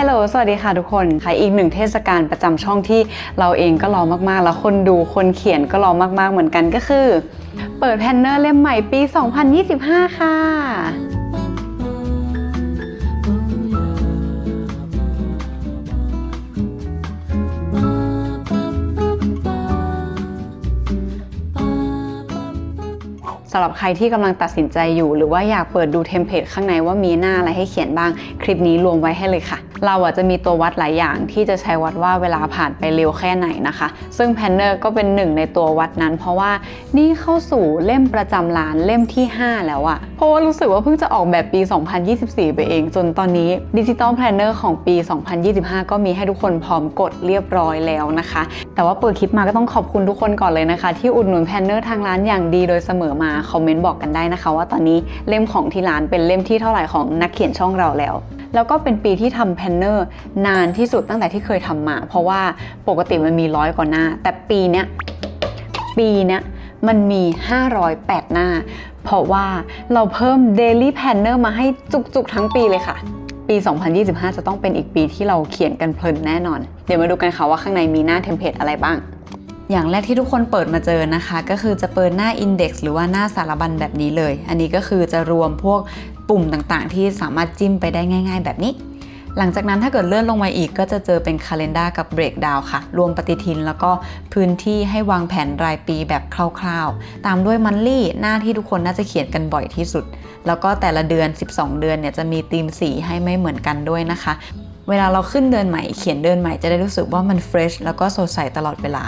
ฮลโหล สวัสดีค่ะทุกคนค่ะอีกหนึ่งเทศกาลประจำช่องที่เราเองก็รอมากๆ แล้วคนดูคนเขียนก็รอมากๆเหมือนกันก็คือ เปิดแพนเนอร์เล่มใหม่ปี 2025 ค่ะำหรับใครที่กำลังตัดสินใจอยู่ หรือว่าอยากเปิดดูเทมเพลตข้างในว่ามีหน้าอะไรให้เขียนบ้าง คลิปนี้รวมไว้ให้เลยค่ะ เราอะจะมีตัววัดหลายอย่างที่จะใช้วัดว่าเวลาผ่านไปเร็วแค่ไหนนะคะ ซึ่งแพนเนอร์ก็เป็นหนึ่งในตัววัดนั้น เพราะว่านี่เข้าสู่เล่มประจำร้านเล่มที่ 5 แล้วอะเพราะว่ารู้สึกว่าเพิ่งจะออกแบบปี 2024 ไปเอง จนตอนนี้ดิจิตอลแพลนเนอร์ของปี 2025 ก็มีให้ทุกคนพร้อมกดเรียบร้อยแล้วนะคะ แต่ว่าเปิดคลิปมาก็ต้องขอบคุณทุกคนก่อนเลยนะคะ ที่อุดหนุนแพนเนอร์ทางร้านอย่างดีโดยเสมอมาคอมเมนต์บอกกันได้นะคะ ว่าตอนนี้เล่มของที่ร้านเป็นเล่มที่เท่าไหร่ของนักเขียนช่องเราแล้ว แล้วก็เป็นปีที่ทำแพนเนอร์นานที่สุดตั้งแต่ที่เคยทำมา เพราะว่าปกติมันมีร้อยกว่าหน้า แต่ปีเนี้ยปีเนี้ยมันมี 508 หน้า เพราะว่าเราเพิ่ม Daily Planner มาให้จุกๆ ทั้งปีเลยค่ะ ปี 2025 จะต้องเป็นอีกปีที่เราเขียนกันเพลินแน่นอน เดี๋ยวมาดูกันค่ะว่าข้างในมีหน้าเทมเพลตอะไรบ้าง อย่างแรกที่ทุกคนเปิดมาเจอนะคะ ก็คือจะเปิดหน้า Index หรือว่าหน้าสารบัญแบบนี้เลย อันนี้ก็คือจะรวมพวกปุ่มต่างๆ ที่สามารถจิ้มไปได้ง่าย ๆ แบบนี้ หลังจากนั้นถ้าเกิดเลื่อนลงมาอีก ก็จะเจอเป็น Calendar กับ Breakdown ค่ะ รวมปฏิทินแล้วก็พื้นที่ให้วางแผนรายปีแบบคร่าวๆ ตามด้วย Monthly หน้าที่ทุกคนน่าจะเขียนกันบ่อยที่สุด แล้วก็แต่ละเดือน 12 เดือนเนี่ยจะมีธีมสีให้ไม่เหมือนกันด้วยนะคะเวลาเราขึ้นเดือนใหม่เขียนเดือนใหม่จะได้รู้สึกว่ามันเฟรชแล้วก็สดใสตลอดเวลา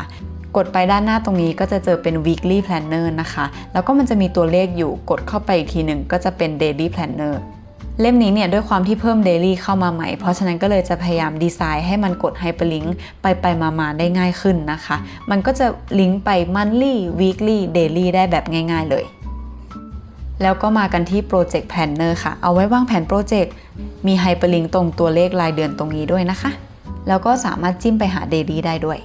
กดไปด้านหน้าตรงนี้ก็จะเจอเป็น weekly planner นะคะ แล้วก็มันจะมีตัวเลขอยู่กดเข้าไปอีกทีหนึ่งก็จะเป็น daily planner เล่มนี้เนี่ยด้วยความที่เพิ่ม daily เข้ามาใหม่ เพราะฉะนั้นก็เลยจะพยายามดีไซน์ให้มันกด hyperlink ไปไปมามาได้ง่ายขึ้นนะคะ มันก็จะลิงก์ไป monthly weekly daily ได้แบบง่าย ๆเลยแล้วก็มากันที่ Project Planner ค่ะ เอาไว้วางแผนโปรเจกต์ มี Hyperlink ตรงตัวเลขรายเดือนตรงนี้ด้วยนะคะ แล้วก็สามารถจิ้มไปหา Daily ได้ด้วย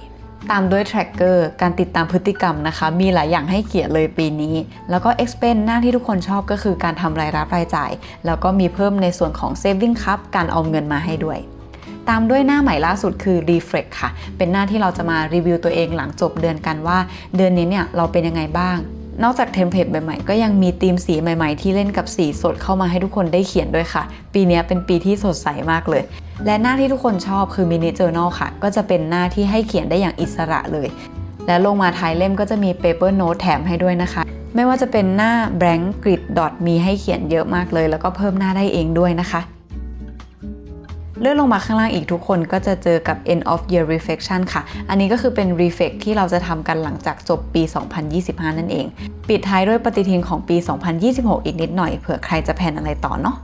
ตามด้วย Tracker การติดตามพฤติกรรมนะคะ มีหลายอย่างให้เขียนเลยปีนี้ แล้วก็ Expense หน้าที่ทุกคนชอบก็คือการทำรายรับรายจ่าย แล้วก็มีเพิ่มในส่วนของ Saving Cup การเอาเงินมาให้ด้วยตามด้วยหน้าใหม่ล่าสุดคือ Reflect ค่ะ เป็นหน้าที่เราจะมารีวิวตัวเองหลังจบเดือนกันว่า เดือนนี้เนี่ยเราเป็นยังไงบ้าง นอกจากเทมเพลตใหม่ๆ ก็ยังมีธีมสีใหม่ๆ ที่เล่นกับสีสดเข้ามาให้ทุกคนได้เขียนด้วยค่ะ ปีนี้เป็นปีที่สดใสมากเลย และหน้าที่ทุกคนชอบคือมินิ journal ค่ะ ก็จะเป็นหน้าที่ให้เขียนได้อย่างอิสระเลย และลงมาท้ายเล่มก็จะมี paper note แถมให้ด้วยนะคะ ไม่ว่าจะเป็นหน้า blank grid dot มีให้เขียนเยอะมากเลย แล้วก็เพิ่มหน้าได้เองด้วยนะคะ เลื่อนลงมาข้างล่างอีกทุกคนก็จะเจอกับ end of year reflection ค่ะ อันนี้ก็คือเป็น reflect ที่เราจะทำกันหลังจากจบปี 2025 นั่นเอง ปิดท้ายด้วยปฏิทินของปี 2026 อีกนิดหน่อยเผื่อใครจะแพลนอะไรต่อเนาะ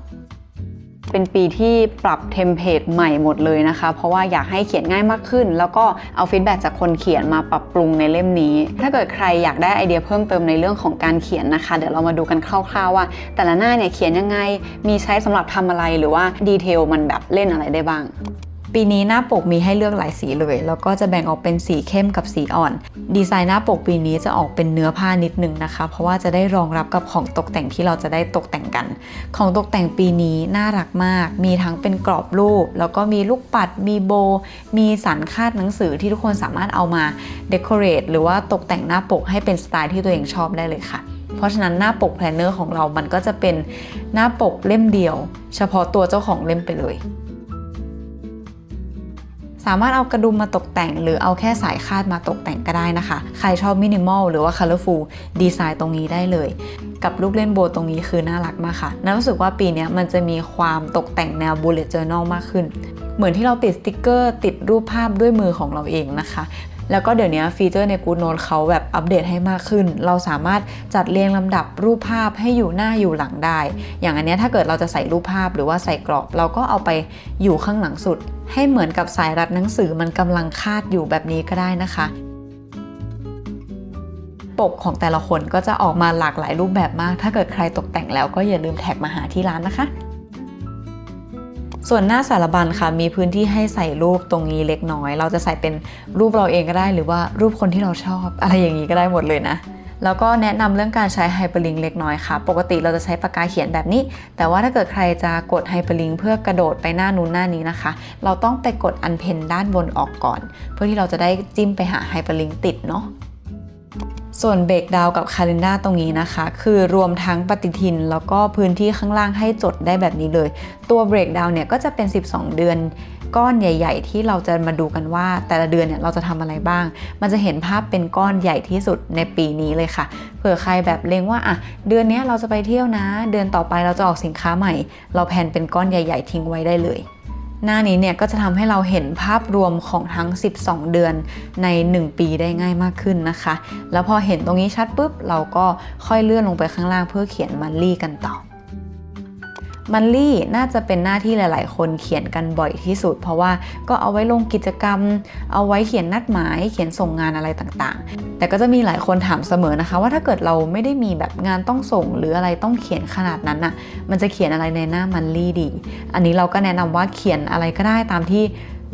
เป็นปีที่ปรับเทมเพลตใหม่หมดเลยนะคะ เพราะว่าอยากให้เขียนง่ายมากขึ้น แล้วก็เอาฟีดแบ็จากคนเขียนมาปรับปรุงในเล่มนี้ ถ้าเกิดใครอยากได้ไอเดียเพิ่มเติมในเรื่องของการเขียนนะคะ เดี๋ยวเรามาดูกันคร่าวๆว่า แต่ละหน้าเนี่ยเขียนยังไง มีใช้สำหรับทำอะไรหรือว่าดีเทลมันแบบเล่นอะไรได้บ้าง ปีนี้หน้าปกมีให้เลือกหลายสีเลย แล้วก็จะแบ่งออกเป็นสีเข้มกับสีอ่อน ดีไซน์หน้าปกปีนี้จะออกเป็นเนื้อผ้านิดนึงนะคะ เพราะว่าจะได้รองรับกับของตกแต่งที่เราจะได้ตกแต่งกัน ของตกแต่งปีนี้น่ารักมาก มีทั้งเป็นกรอบรูป แล้วก็มีลูกปัด มีโบ มีสันคาดหนังสือที่ทุกคนสามารถเอามาเดคอเรทหรือว่าตกแต่งหน้าปกให้เป็นสไตล์ที่ตัวเองชอบได้เลยค่ะเพราะฉะนั้นหน้าปกแพลนเนอร์ของเรามันก็จะเป็นหน้าปกเล่มเดียว เฉพาะตัวเจ้าของเล่มไปเลย สามารถเอากระดุมมาตกแต่ง หรือเอาแค่สายคาดมาตกแต่งก็ได้นะคะ ใครชอบมินิมอลหรือว่า colorful ดีไซน์ตรงนี้ได้เลย กับลูกเล่นโบตรงนี้คือน่ารักมากค่ะน่ารู้สึกว่าปีนี้มันจะมีความตกแต่งแนว bullet journal มากขึ้น เหมือนที่เราติดสติกเกอร์ติดรูปภาพด้วยมือของเราเองนะคะแล้วก็เดี๋ยวนี้ฟีเจอร์ใน Good Note เขาแบบอัปเดตให้มากขึ้น เราสามารถจัดเรียงลำดับรูปภาพให้อยู่หน้าอยู่หลังได้ อย่างอันนี้ถ้าเกิดเราจะใส่รูปภาพหรือว่าใส่กรอบ เราก็เอาไปอยู่ข้างหลังสุด ให้เหมือนกับสายรัดหนังสือมันกำลังคาดอยู่แบบนี้ก็ได้นะคะ ปกของแต่ละคนก็จะออกมาหลากหลายรูปแบบมาก ถ้าเกิดใครตกแต่งแล้วก็อย่าลืมแท็กมาหาที่ร้านนะคะ ส่วนหน้าสารบัญค่ะ มีพื้นที่ให้ใส่รูปตรงนี้เล็กน้อย เราจะใส่เป็นรูปเราเองก็ได้ หรือว่ารูปคนที่เราชอบ อะไรอย่างนี้ก็ได้หมดเลยนะ แล้วก็แนะนำเรื่องการใช้ไฮเปอร์ลิงเล็กน้อยค่ะ ปกติเราจะใช้ปากกาเขียนแบบนี้ แต่ว่าถ้าเกิดใครจะกดไฮเปอร์ลิงเพื่อกระโดดไปหน้านู้นหน้านี้นะคะ เราต้องไปกดอันเพนด้านบนออกก่อน เพื่อที่เราจะได้จิ้มไปหาไฮเปอร์ลิงติดเนาะ ส่วนเบรกดาวกับคาล endar ตรงนี้นะคะ คือรวมทั้งปฏิทิน แล้วก็พื้นที่ข้างล่างให้จดได้แบบนี้เลย ตัวเบรกดาวเนี่ยก็จะเป็น 12 เดือนก้อนใหญ่ ๆ ที่เราจะมาดูกันว่า แต่ละเดือนเนี่ยเราจะทำอะไรบ้าง มันจะเห็นภาพเป็นก้อนใหญ่ที่สุดในปีนี้เลยค่ะ เผื่อใครแบบเล็งว่าอะเดือนนี้เราจะไปเที่ยวนะ เดือนต่อไปเราจะออกสินค้าใหม่ เราแผนเป็นก้อนใหญ่ ๆ ทิ้งไว้ได้เลย หน้านี้เนี่ยก็จะทำให้เราเห็นภาพรวมของทั้ง 12 เดือนใน 1 ปีได้ง่ายมากขึ้นนะคะ แล้วพอเห็นตรงนี้ชัดปุ๊บ เราก็ค่อยเลื่อนลงไปข้างล่างเพื่อเขียนมันลี่กันต่อ มันลี่น่าจะเป็นหน้าที่หลาย ๆ คนเขียนกันบ่อยที่สุด เพราะว่าก็เอาไว้ลงกิจกรรม เอาไว้เขียนนัดหมายเขียนส่งงานอะไรต่าง ๆ แต่ก็จะมีหลายคนถามเสมอนะคะ ว่าถ้าเกิดเราไม่ได้มีแบบงานต้องส่ง หรืออะไรต้องเขียนขนาดนั้นน่ะมันจะเขียนอะไรในหน้ามันลี่ดี อันนี้เราก็แนะนำว่าเขียนอะไรก็ได้ตามที่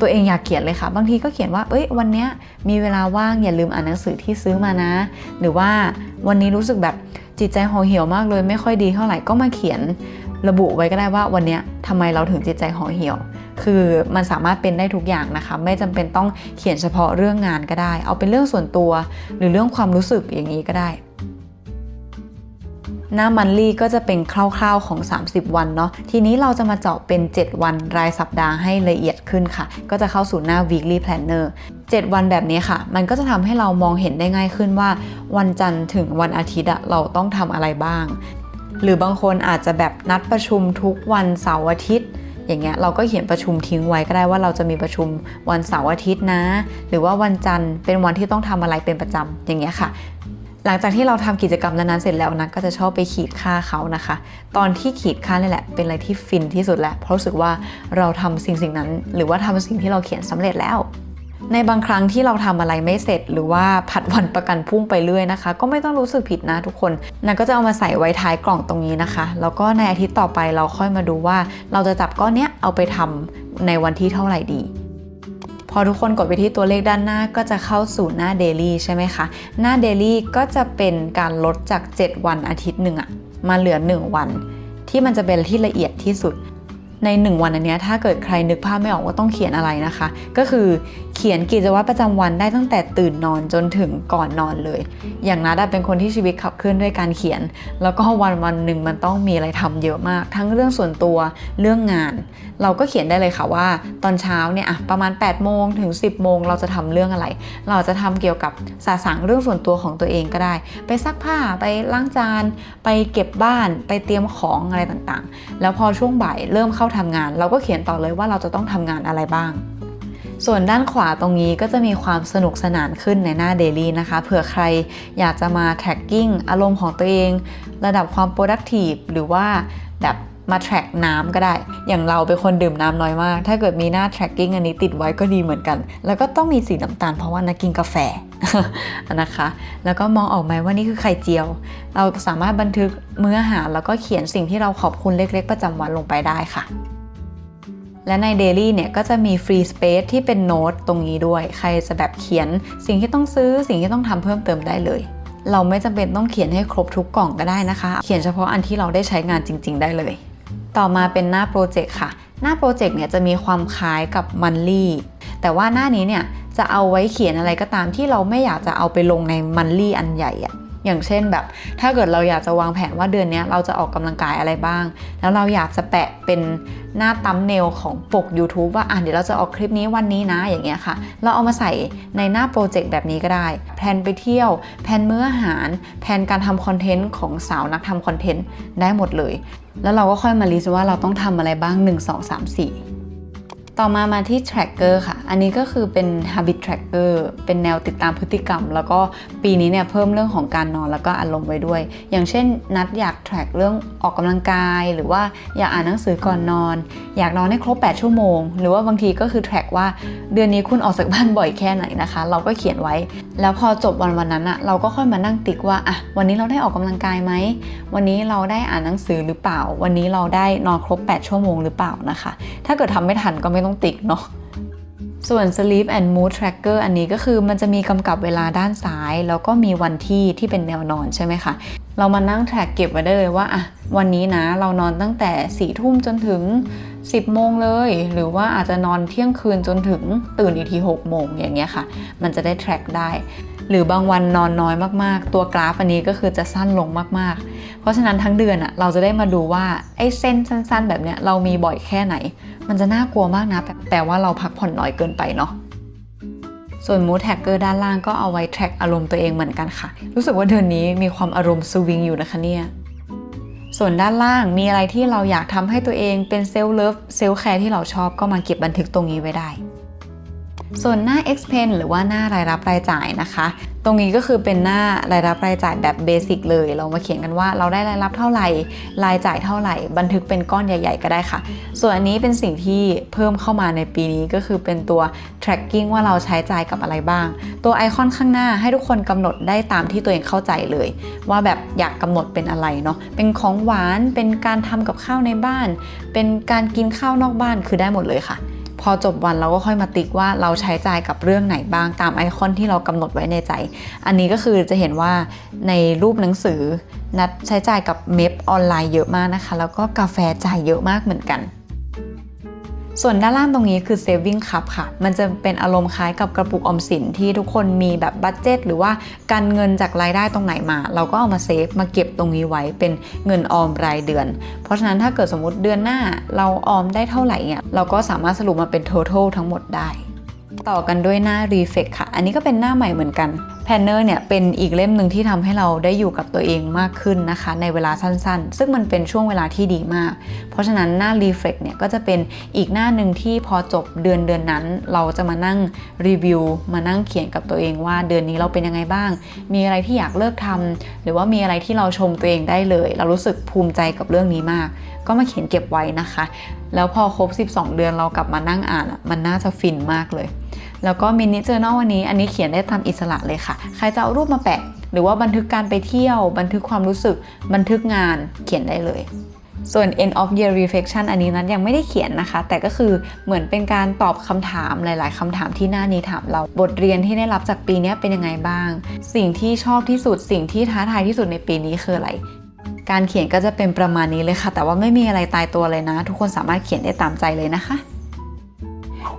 ตัวเองอยากเขียนเลยค่ะ บางทีก็เขียนว่า เอ้ย วันนี้มีเวลาว่างอย่าลืมอ่านหนังสือที่ซื้อมานะ หรือว่าวันนี้รู้สึกแบบจิตใจห่อเหี่ยวมากเลย ไม่ค่อยดีเท่าไหร่ก็มาเขียน ระบุไว้ก็ได้ว่าวันนี้ทำไมเราถึงจิตใจห่อเหี่ยว คือมันสามารถเป็นได้ทุกอย่างนะคะ ไม่จำเป็นต้องเขียนเฉพาะเรื่องงานก็ได้ เอาเป็นเรื่องส่วนตัว หรือเรื่องความรู้สึกอย่างนี้ก็ได้หน้ามันลี่ก็จะเป็นคร่าวๆของ 30 วันเนาะ ทีนี้เราจะมาเจาะเป็น 7 วันรายสัปดาห์ให้ละเอียดขึ้นค่ะ ก็จะเข้าสู่หน้า weekly planner 7 วันแบบนี้ค่ะ มันก็จะทำให้เรามองเห็นได้ง่ายขึ้นว่า วันจันทร์ถึงวันอาทิตย์เราต้องทำอะไรบ้าง หรือบางคนอาจจะแบบนัดประชุมทุกวันเสาร์อาทิตย์ อย่างเงี้ยเราก็เขียนประชุมทิ้งไว้ก็ได้ว่าเราจะมีประชุมวันเสาร์อาทิตย์นะ หรือว่าวันจันทร์เป็นวันที่ต้องทำอะไรเป็นประจำอย่างเงี้ยค่ะ หลังจากที่เราทำกิจกรรมนั้นๆเสร็จแล้วนะก็จะชอบไปขีดค่าเขานะคะ ตอนที่ขีดค่านี่แหละ เป็นอะไรที่ฟินที่สุดแหละเพราะรู้สึกว่าเราทำสิ่งสิ่งนั้น หรือว่าทำสิ่งที่เราเขียนสำเร็จแล้ว ในบางครั้งที่เราทำอะไรไม่เสร็จ หรือว่าผัดวันประกันพรุ่งไปเรื่อยนะคะ ก็ไม่ต้องรู้สึกผิดนะทุกคนนันก็จะเอามาใส่ไว้ท้ายกล่องตรงนี้นะคะ แล้วก็ในอาทิตย์ต่อไปเราค่อยมาดูว่า เราจะจับก้อนเนี้ยเอาไปทำในวันที่เท่าไหร่ดีพอทุกคนกดไปที่ตัวเลขด้านหน้าก็จะเข้าสู่หน้า Daily ใช่ไหมคะ หน้า Daily ก็จะเป็นการลดจาก 7 วันอาทิตย์หนึ่งอะมาเหลือ 1 วัน ที่มันจะเป็นที่ละเอียดที่สุด ใน 1 วันอันเนี้ยถ้าเกิดใครนึกภาพไม่ออกว่าต้องเขียนอะไรนะคะ ก็คือ เขียนกิจวัตรประจำวันได้ตั้งแต่ตื่นนอนจนถึงก่อนนอนเลย อย่างนัดเป็นคนที่ชีวิตขับเคลื่อนด้วยการเขียน แล้วก็วันวันหนึ่งมันต้องมีอะไรทำเยอะมาก ทั้งเรื่องส่วนตัวเรื่องงาน เราก็เขียนได้เลยค่ะว่า ตอนเช้าเนี่ยอะประมาณ8โมงถึง 10โมงเราจะทำเรื่องอะไร เราจะทำเกี่ยวกับสาสางเรื่องส่วนตัวของตัวเองก็ได้ ไปซักผ้าไปล้างจาน ไปเก็บบ้านไปเตรียมของอะไรต่างๆ แล้วพอช่วงบ่ายเริ่มเข้าทำงาน เราก็เขียนต่อเลยว่าเราจะต้องทำงานอะไรบ้าง ส่วนด้านขวาตรงนี้ก็จะมีความสนุกสนานขึ้นในหน้า Daily นะคะ เผื่อใครอยากจะมา tracking อารมณ์ของตัวเอง ระดับความ productive หรือว่าแบบมา track น้ำก็ได้ อย่างเราเป็นคนดื่มน้ำน้อยมาก ถ้าเกิดมีหน้า tracking อันนี้ติดไว้ก็ดีเหมือนกัน แล้วก็ต้องมีสีน้ำตาลเพราะว่านักกินกาแฟนะคะ แล้วก็มองออกไหมว่านี่คือไข่เจียว เราสามารถบันทึกมื้ออาหารแล้วก็เขียนสิ่งที่เราขอบคุณเล็ก ๆ ประจำวันลงไปได้ค่ะ และใน Daily เนี่ยก็จะมี Free Space ที่เป็นโน้ตตรงนี้ด้วย ใครจะแบบเขียนสิ่งที่ต้องซื้อสิ่งที่ต้องทำเพิ่มเติมได้เลย เราไม่จำเป็นต้องเขียนให้ครบทุกกล่องก็ได้นะคะ เขียนเฉพาะอันที่เราได้ใช้งานจริง ๆ ได้เลย ต่อมาเป็นหน้าโปรเจกต์ค่ะ หน้าโปรเจกต์เนี่ยจะมีความคล้ายกับมันลี่แต่ว่าหน้านี้เนี่ยจะเอาไว้เขียนอะไรก็ตามที่เราไม่อยากจะเอาไปลงในมันลี่อันใหญ่อะ อย่างเช่นแบบ ถ้าเกิดเราอยากจะวางแผนว่าเดือนนี้เราจะออกกำลังกายอะไรบ้าง แล้วเราอยากจะแปะเป็นหน้าตัมเนลของปก YouTube ว่าอะเดี๋ยวเราจะออกคลิปนี้วันนี้นะอย่างเงี้ยค่ะ เราเอามาใส่ในหน้าโปรเจกต์แบบนี้ก็ได้ แพลนไปเที่ยว แพลนมื้ออาหาร แพลนการทำคอนเทนต์ของสาวนักทำคอนเทนต์ได้หมดเลย แล้วเราก็ค่อยมาลิสต์ว่าเราต้องทำอะไรบ้าง 1 2 3 4 ต่อมามาที่ tracker ค่ะ อันนี้ก็คือเป็น habit tracker เป็นแนวติดตามพฤติกรรม แล้วก็ปีนี้เนี่ยเพิ่มเรื่องของการนอนแล้วก็อารมณ์ไว้ด้วย อย่างเช่นนัดอยาก track เรื่องออกกำลังกาย หรือว่าอยากอ่านหนังสือก่อนนอน อยากนอนให้ครบ 8 ชั่วโมง หรือว่าบางทีก็คือ track ว่าเดือนนี้คุณออกจากบ้านบ่อยแค่ไหนนะคะ เราก็เขียนไว้ แล้วพอจบวันวันนั้นอะเราก็ค่อยมานั่งติ๊กว่าอะวันนี้เราได้ออกกำลังกายไหมวันนี้เราได้อ่านหนังสือหรือเปล่า วันนี้เราได้นอนครบ 8 ชั่วโมงหรือเปล่านะคะ ถ้าเกิดทำไม่ทันก็ไม่ต้องติ๊กเนาะส่วน Sleep and Mood Tracker อันนี้ก็คือมันจะมีกำกับเวลาด้านซ้าย แล้วก็มีวันที่ที่เป็นแนวนอนใช่ไหมคะ เรามานั่งแทร็กเก็บไว้ได้เลยว่าอะวันนี้นะเรานอนตั้งแต่4ี่ทุ่มจนถึง 10 โมงเลย หรือว่าอาจจะนอนเที่ยงคืนจนถึงตื่นอีกที6โมงอย่างเงี้ยค่ะ มันจะได้แทร็กได้ หรือบางวันนอนน้อยมากๆ ตัวกราฟอันนี้ก็คือจะสั้นลงมากๆ เพราะฉะนั้นทั้งเดือนอะเราจะได้มาดูว่าไอ้เส้นสั้น ๆ แบบเนี้ยเรามีบ่อยแค่ไหน มันจะน่ากลัวมากนะแต่ว่าเราพักผ่อนน้อยเกินไปเนาะส่วน Mood Tracker ด้านล่างก็เอาไว้ track อารมณ์ตัวเองเหมือนกันค่ะ รู้สึกว่าเดือนนี้มีความอารมณ์สวิงอยู่นะคะเนี่ย ส่วนด้านล่างมีอะไรที่เราอยากทำให้ตัวเองเป็นเซลล์เลิฟเซลล์แคร์ที่เราชอบก็มาเก็บบันทึกตรงนี้ไว้ได้ ส่วนหน้า expense หรือว่าหน้ารายรับรายจ่ายนะคะ ตรงนี้ก็คือเป็นหน้ารายรับรายจ่ายแบบเบสิกเลย เรามาเขียนกันว่าเราได้รายรับเท่าไหร่รายจ่ายเท่าไหร่ บันทึกเป็นก้อนใหญ่ ๆ ก็ได้ค่ะ ส่วนอันนี้เป็นสิ่งที่เพิ่มเข้ามาในปีนี้ก็คือเป็นตัว tracking ว่าเราใช้จ่ายกับอะไรบ้าง ตัวไอคอนข้างหน้าให้ทุกคนกำหนดได้ตามที่ตัวเองเข้าใจเลย ว่าแบบอยากกำหนดเป็นอะไรเนาะเป็นของหวานเป็นการทำกับข้าวในบ้าน เป็นการกินข้าวนอกบ้านคือได้หมดเลยค่ะ อจบวันเราก็ค่อยมาติ๊กว่าเราใช้จ่ายกับเรื่องไหนบ้างตามไอคอนที่เรากำหนดไว้ในใจ อันนี้ก็คือจะเห็นว่าในรูปหนังสือนัดใช้จ่ายกับเมพออนไลน์เยอะมากนะคะ แล้วก็กาแฟจ่ายเยอะมากเหมือนกัน ส่วนด้านล่างตรงนี้คือ saving cup ค่ะ มันจะเป็นอารมณ์คล้ายกับกระปุกออมสินที่ทุกคนมีแบบบัตเจตหรือว่าการเงินจากรายได้ตรงไหนมา เราก็เอามาเซฟมาเก็บตรงนี้ไว้เป็นเงินออมรายเดือน เพราะฉะนั้นถ้าเกิดสมมติเดือนหน้าเราออมได้เท่าไหร่เนี่ยเราก็สามารถสรุปมาเป็น total ทั้งหมดได้ ต่อกันด้วยหน้า reflect ค่ะ อันนี้ก็เป็นหน้าใหม่เหมือนกันแพนเนอร์เนี่ยเป็นอีกเล่มหนึ่งที่ทำให้เราได้อยู่กับตัวเองมากขึ้นนะคะ ในเวลาสั้นๆ ซึ่งมันเป็นช่วงเวลาที่ดีมาก เพราะฉะนั้นหน้า reflect เนี่ยก็จะเป็นอีกหน้าหนึ่งที่พอจบเดือนเดือนนั้น เราจะมานั่งรีวิว มานั่งเขียนกับตัวเองว่าเดือนนี้เราเป็นยังไงบ้าง มีอะไรที่อยากเลิกทำหรือว่ามีอะไรที่เราชมตัวเองได้เลย เรารู้สึกภูมิใจกับเรื่องนี้มาก ก็มาเขียนเก็บไว้นะคะ แล้วพอครบ 12 เดือนเรากลับมานั่งอ่านมันน่าจะฟินมากเลย แล้วก็มินิเจอร์นลวันนี้อันนี้เขียนได้ตามอิสระเลยค่ะ ใครจะเอารูปมาแปะ หรือว่าบันทึกการไปเที่ยว บันทึกความรู้สึก บันทึกงานเขียนได้เลยส่วน end of year reflection อันนี้นั้นยังไม่ได้เขียนนะคะ แต่ก็คือเหมือนเป็นการตอบคำถามหลาย ๆคำถามที่หน้านี้ถามเรา บทเรียนที่ได้รับจากปีนี้เป็นยังไงบ้าง สิ่งที่ชอบที่สุด สิ่งที่ท้าทายที่สุดในปีนี้คืออะไร การเขียนก็จะเป็นประมาณนี้เลยค่ะ แต่ว่าไม่มีอะไรตายตัวเลยนะ ทุกคนสามารถเขียนได้ตามใจเลยนะคะ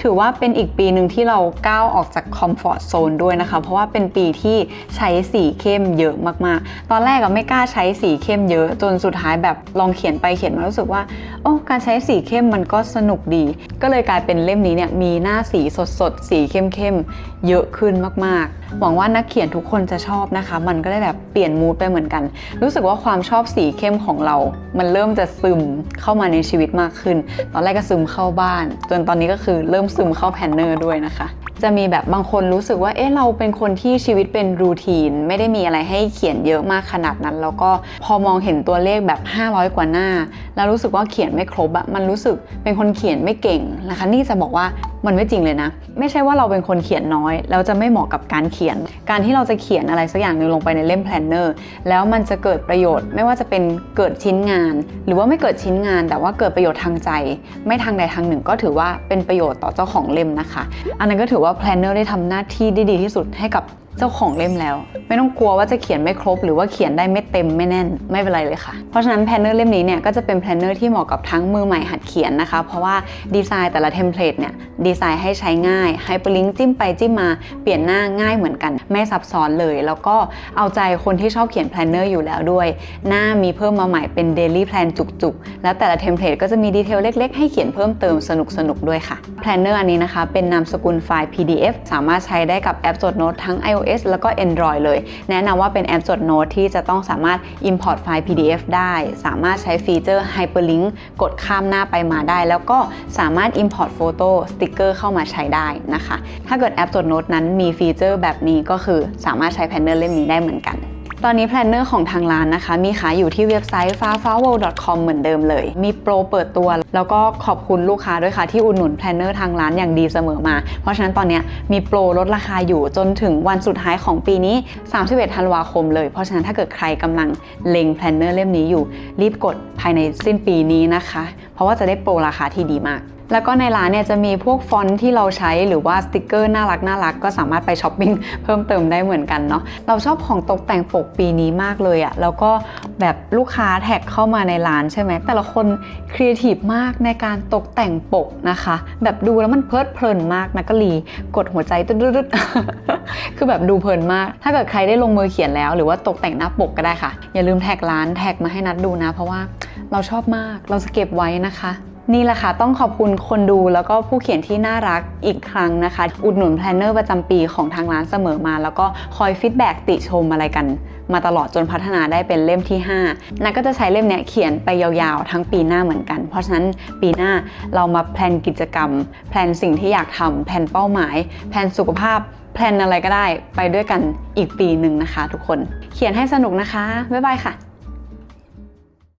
ถือว่าเป็นอีกปีหนึ่งที่เราก้าวออกจากคอมฟอร์ z โซนด้วยนะคะ เพราะว่าเป็นปีที่ใช้สีเข้มเยอะมากๆ ตอนแรกก็ไม่กล้าใช้สีเข้มเยอะ จนสุดท้ายแบบลองเขียนไปเขียนมารู้สึกว่า โอ้การใช้สีเข้มมันก็สนุกดี ก็เลยกลายเป็นเล่มนี้เนี่ยมีหน้าสีสดๆสีเข้มๆเยอะขึ้นมากๆ หวังว่านักเขียนทุกคนจะชอบนะคะ มันก็ได้แบบเปลี่ยนมูดไปเหมือนกัน รู้สึกว่าความชอบสีเข้มของเรา มันเริ่มจะซึมเข้ามาในชีวิตมากขึ้น ตอนแรกก็ซึมเข้าบ้าน จนตอนนี้ก็คือเริ่มซึมเข้าแพนเนอร์ด้วยนะคะ จะมีแบบบางคนรู้สึกว่า เอ๊ะ เราเป็นคนที่ชีวิตเป็นรูทีน ไม่ได้มีอะไรให้เขียนเยอะมากขนาดนั้น แล้วก็พอมองเห็นตัวเลขแบบ 500 กว่าหน้า แล้วรู้สึกว่าเขียนไม่ครบอะมันรู้สึกเป็นคนเขียนไม่เก่งนะคะ นี่จะบอกว่ามันไม่จริงเลยนะ ไม่ใช่ว่าเราเป็นคนเขียนน้อย แล้วจะไม่เหมาะกับการเขียน การที่เราจะเขียนอะไรสักอย่างหนึ่งลงไปในเล่มแพลนเนอร์แล้วมันจะเกิดประโยชน์ ไม่ว่าจะเป็นเกิดชิ้นงาน หรือว่าไม่เกิดชิ้นงาน แต่ว่าเกิดประโยชน์ทางใจ ไม่ทางใดทางหนึ่งก็ถือว่าเป็นประโยชน์ต่อเจ้าของเล่มนะคะ อันนั้นก็ถือว่าแพลนเนอร์ได้ทำหน้าที่ได้ดีที่สุดให้กับ เจ้าของเล่มแล้ว ไม่ต้องกลัวว่าจะเขียนไม่ครบ หรือว่าเขียนได้ไม่เต็มไม่แน่นไม่เป็นไรเลยค่ะ เพราะฉะนั้นแพลนเนอร์เล่มนี้เนี่ยก็จะเป็นแพลนเนอร์ที่เหมาะกับทั้งมือใหม่หัดเขียนนะคะ เพราะว่าดีไซน์แต่ละเทมเพลตเนี่ยดีไซน์ให้ใช้ง่ายไฮเปอร์ลิงก์จิ้มไปจิ้มมาเปลี่ยนหน้าง่ายเหมือนกัน ไม่ซับซ้อนเลย แล้วก็เอาใจคนที่ชอบเขียนแพลนเนอร์อยู่แล้วด้วย หน้ามีเพิ่มมาใหม่เป็นเดลี่แพลนจุกๆ แล้วแต่ละเทมเพลตก็จะมีดีเทลเล็ก ๆ ให้เขียนเพิ่มเติมสนุกๆด้วยค่ะแพลนเนอร์อันนี้นะคะเป็นนามสกุลไฟล์ PDF สามารถใช้ได้กับแอปจดโน้ตทั้ง iOS แล้วก็ Android เลย แนะนำว่าเป็นแอปจดโน้ตที่จะต้องสามารถ Import ไฟล์ PDF ได้ สามารถใช้ฟีเจอร์ Hyperlink กดข้ามหน้าไปมาได้ แล้วก็สามารถ Import Photo Sticker เข้ามาใช้ได้นะคะ ถ้าเกิดแอปจดโน้ตนั้นมีฟีเจอร์แบบนี้ก็คือสามารถใช้แพนเนอร์เล่มนี้ได้เหมือนกัน ตอนนี้แพลนเนอร์ของทางร้านนะคะ มีขายอยู่ที่เว็บไซต์ f a f a w o r l d c o m เหมือนเดิมเลย มีโปรเปิดตัว แล้วก็ขอบคุณลูกค้าด้วยค่ะ ที่อุดหนุนแพลนเนอร์ทางร้านอย่างดีเสมอมา เพราะฉะนั้นตอนนี้มีโปรลดราคาอยู่จนถึงวันสุดท้ายของปีนี้ 31 ธันวาคมเลย เพราะฉะนั้นถ้าเกิดใครกำลังเล็งแพลนเนอร์เล่มนี้อยู่ รีบกดภายในสิ้นปีนี้นะคะ เพราะว่าจะได้โปรราคาที่ดีมาก แล้วก็ในร้านเนี่ยจะมีพวกฟอนต์ที่เราใช้หรือว่าสติกเกอร์น่ารักน่ารักก็สามารถไปช้อปปิ้งเพิ่มเติมได้เหมือนกันเนาะเราชอบของตกแต่งปกปีนี้มากเลยอะแล้วก็แบบลูกค้าแท็กเข้ามาในร้านใช่ไหมแต่ละคนครีเอทีฟมากในการตกแต่งปกนะคะ แบบดูแล้วมันเพลิดเพลินมากนะก็รีกดหัวใจตึ๊ดๆคือแบบดูเพลินมาก ถ้าเกิดใครได้ลงมือเขียนแล้ว หรือว่าตกแต่งหน้าปกก็ได้ค่ะ อย่าลืมแท็กร้านแท็กมาให้นัดดูนะ เพราะว่าเราชอบมากเราจะเก็บไว้นะคะ นี่แหละค่ะต้องขอบคุณคนดูแล้วก็ผู้เขียนที่น่ารักอีกครั้งนะคะ อุดหนุนแพลนเนอร์ประจำปีของทางร้านเสมอมา แล้วก็คอยฟีดแบ็กติชมอะไรกัน มาตลอดจนพัฒนาได้เป็นเล่มที่ 5นักก็จะใช้เล่มเนี้ยเขียนไปยาวๆ ทั้งปีหน้าเหมือนกัน เพราะฉะนั้นปีหน้าเรามาแพลนกิจกรรม แพลนสิ่งที่อยากทำแพลนเป้าหมาย แพลนสุขภาพ แพลนอะไรก็ได้ไปด้วยกันอีกปีหนึ่งนะคะ ทุกคน เขียนให้สนุกนะคะบ๊ายบายค่ะ